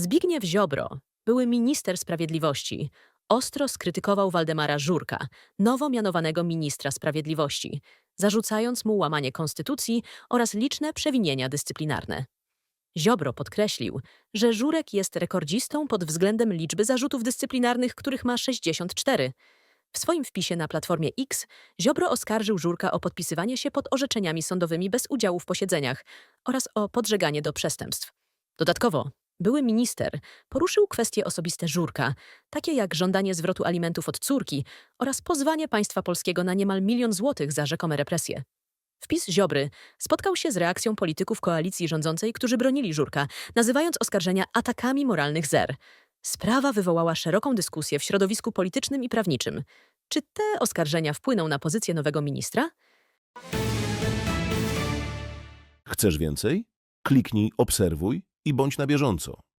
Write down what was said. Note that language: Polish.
Zbigniew Ziobro, były minister sprawiedliwości, ostro skrytykował Waldemara Żurka, nowo mianowanego ministra sprawiedliwości, zarzucając mu łamanie konstytucji oraz liczne przewinienia dyscyplinarne. Ziobro podkreślił, że Żurek jest rekordzistą pod względem liczby zarzutów dyscyplinarnych, których ma 64. W swoim wpisie na Platformie X Ziobro oskarżył Żurka o podpisywanie się pod orzeczeniami sądowymi bez udziału w posiedzeniach oraz o podżeganie do przestępstw. Dodatkowo były minister poruszył kwestie osobiste Żurka, takie jak żądanie zwrotu alimentów od córki oraz pozwanie państwa polskiego na niemal milion złotych za rzekome represje. Wpis Ziobry spotkał się z reakcją polityków koalicji rządzącej, którzy bronili Żurka, nazywając oskarżenia atakami moralnych zer. Sprawa wywołała szeroką dyskusję w środowisku politycznym i prawniczym. Czy te oskarżenia wpłyną na pozycję nowego ministra? Chcesz więcej? Kliknij obserwuj bądź na bieżąco.